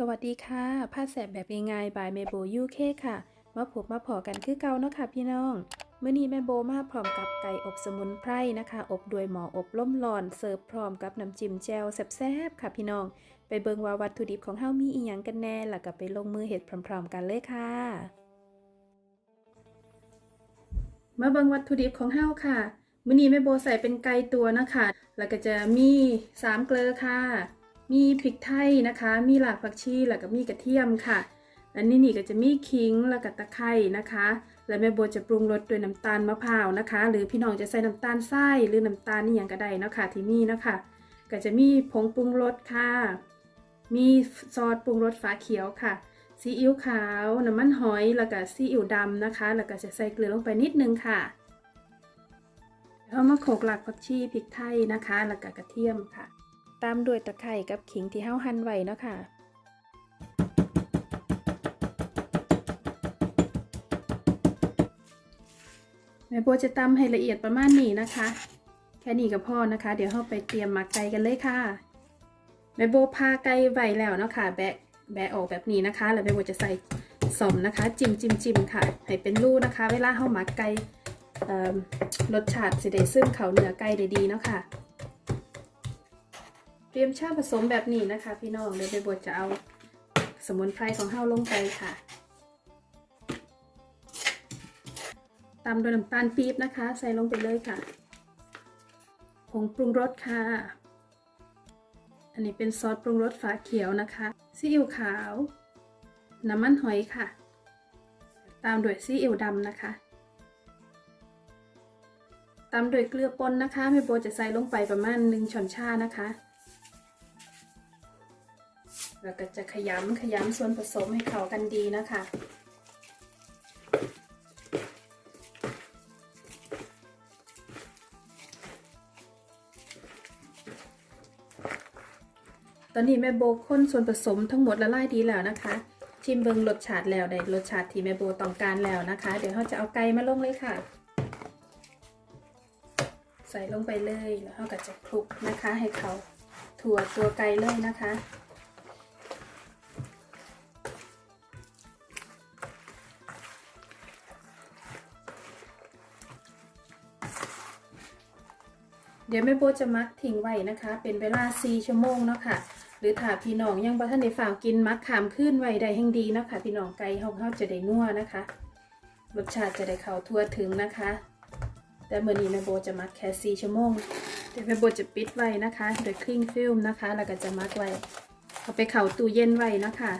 สวัสดีค่ะ ผ้าแสบแบบง่ายๆบายเมโบยูเคค่ะ มาพบมาพอกันคือเก่าเนาะค่ะพี่น้อง เมื่อนี้แม่โบมาพร้อมกับไก่อบสมุนไพรนะคะ อบด้วยหมออบล่มร้อน เสิร์ฟพร้อมกับน้ำจิ้มแจ่วแซ่บๆค่ะพี่น้อง ไปเบิงว่าวัตถุดิบของเฮามีอีหยังกันแน่แล้วก็ไปลงมือเฮ็ดพร้อม ๆ กันเลยค่ะ มาเบิงวัตถุดิบของเฮาค่ะมื้อนี้แม่โบใส่เป็นไก่ตัวนะคะ แล้วก็จะมีสามเกลือค่ะ มีพริกไทยนะคะ มีหลากผักชีแล้วก็มีกระเทียมค่ะ และนี่นี่ก็จะมีขิงแล้วก็ตะไคร้นะคะ และแม่โบจะปรุงรสด้วยน้ำตาลมะพร้าวนะคะ หรือพี่น้องจะใส่น้ำตาลทรายหรือน้ำตาลนี่อย่างก็ได้นะค่ะที่มีเนะคะ ก็จะมีผงปรุงรสค่ะ มีซอสปรุงรสฟ้าเขียวค่ะ ซีอิ๊วขาว น้ำมันหอย แล้วก็ซีอิ๊วดำนะคะ แล้วก็จะใส่เกลือลงไปนิดนึงค่ะแล้วมาโขลกหลักผักชีพริกไทยนะคะ แล้วก็กระเทียมค่ะ ตามด้วยตะไคร่กับขิงที่เฮาหั่นไว้เนาะค่ะแม่โบจะตำให้ละเอียดประมาณนี้นะคะ แค่นี้ก็พอนะคะ เดี๋ยวเราไปเตรียมหมักไก่กันเลยค่ะแม่โบพาไก่ไว้แล้วเนาะค่ะแบะแบะออกแบบนี้นะคะ แล้วแม่โบจะใส่สมนะคะ จิ้มจิ้มจิ้มค่ะ ให้เป็นรูนะคะ เวลาเฮาหมักไก่รสชาติสิได้ซึมเขาเนื้อไก่ได้ดีเนาะค่ะ รียมชาผสมแบบนี้นะคะ พี่น้องเดี๋ยวไปบดจะเอาสมุนไพรของเฮาลงไปค่ะ ตามด้วยน้ำตาลปี๊บนะคะ ใส่ลงไปเลยค่ะ ผงปรุงรสค่ะ อันนี้เป็นซอสปรุงรสฝาเขียวนะคะซีอิ๊วขาว น้ำมันหอยค่ะ ตามด้วยซีอิ๊วดำนะคะ ตามด้วยเกลือป่นนะคะแม่โบจะใส่ลงไปประมาณหนึ่งช้อนชานะคะ แล้วก็จะขยำขยำส่วนผสมให้เข้ากันดีนะคะตอนนี้แม่โบค้นส่วนผสมทั้งหมดละลายดีแล้วนะคะ ชิมเบิงรสชาติแล้วได้รสชาติที่แม่โบต้องการแล้วนะคะ เดี๋ยวเราจะเอาไก่มาลงเลยค่ะ ใส่ลงไปเลยแล้วเราก็จะคลุกนะคะ ให้เขาถั่วตัวไก่เลยนะคะ เดี๋ยวแม่โบจะมักทิ้งไว้นะคะ เป็นเวลา4ชั่วโมงเนาะค่ะ หรือถ้าพี่น้องยังบ่ทันได้ฝากกินมักขามขึ้นไว้ได้แห่งดีเนาะค่ะพี่น้องไก่เฮาเฮาจะได้นัวนะคะรสชาติจะได้เข้าทั่วถึงนะคะ แต่เมื้อนี้แม่โบจะมักแค่4ชั่วโมงเดี๋ยวแม่โบจะปิดไว้นะคะโดยคลิ้งฟิล์มนะคะ แล้วก็จะมักไว้เอาไปเข้าตู้เย็นไว้เนาะคะ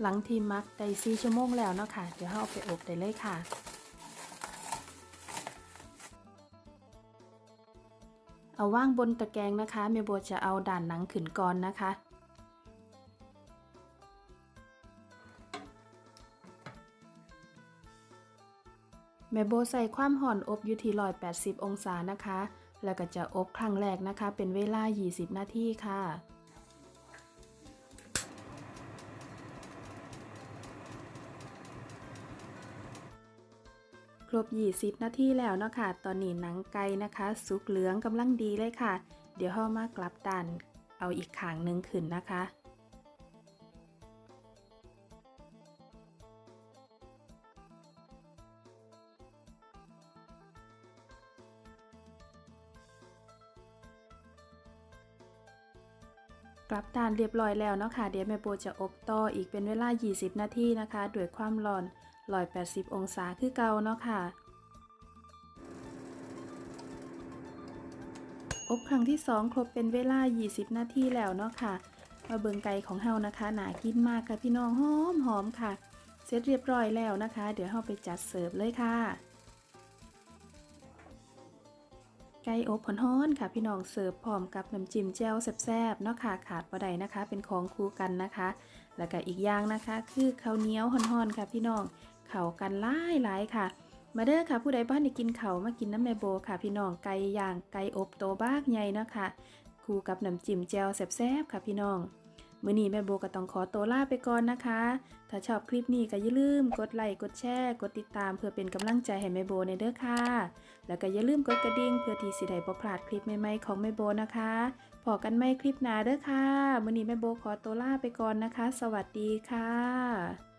หลังที่มักได้4ชั่วโมงแล้วเนาะค่ะเดี๋ยวเราเอาไปอบได้เลยค่ะ เอาว่างบนตะแกรงนะคะเมโบจะเอาด่านหนังขืนก่อนนะคะ แมโบใส่ความห่อนอบอยู่ที่180องศานะคะ แล้วก็จะอบครั้งแรกนะคะ เป็นเวลา 20 นาทีค่ะ ครบ 20 นาทีแล้วเนาะค่ะ ตอนนี้หนังไก่นะคะ สุกเหลืองกำลังดีเลยค่ะ เดี๋ยวเฮามากลับด้านเอาอีกขางหนึ่งขึ้นนะคะกลับด้านเรียบร้อยแล้วเนาะค่ะเดี๋ยวแม่โบจะอบต่ออีกเป็นเวลา 20 นาทีนะคะ ด้วยความร้อน 180 องศาคือเก่าเนาะค่ะ อบครั้งที่ 2 ครบเป็นเวลา 20 นาทีแล้วเนาะค่ะ มาเบิงไก่ของเฮานะคะ หนากินมากค่ะพี่น้องหอมหอมค่ะ เสร็จเรียบร้อยแล้วนะคะ เดี๋ยวเฮาไปจัดเสิร์ฟเลยค่ะ ไก่อบฮ้อนๆค่ะพี่น้องเสิร์ฟพร้อมกับน้ำจิ้มแจ่วแซ่บๆเนาะค่ะขาดบ่ได้นะคะ เป็นของคู่กันนะคะแล้วก็อีกอย่างนะคะ คือข้าวเหนียวฮ้อนๆค่ะพี่น้อง เขากันหลายๆค่ะ มาเด้อค่ะ ผู้ใดบ้านได้กินเขามากินน้ำแม่โบค่ะ พี่น้องไก่ย่างไก่อบโตบ้ากใหญ่นะคะคู่กับน้ำจิ้มแจ่วแซ่บๆค่ะ พี่น้องมื้อนี้แม่โบก็ต้องขอตัวลาไปก่อนนะคะ ถ้าชอบคลิปนี้ก็อย่าลืมกดไลค์กดแชร์ กดติดตามเพื่อเป็นกำลังใจให้แม่โบในเด้อค่ะ แล้วก็อย่าลืมกดกระดิ่งเพื่อที่สิได้บ่พลาดคลิปใหม่ๆของแม่โบนะคะพอกันไม่คลิปหน้าเด้อค่ะมื้อนี้แม่โบขอตัวลาไปก่อนนะคะ สวัสดีค่ะ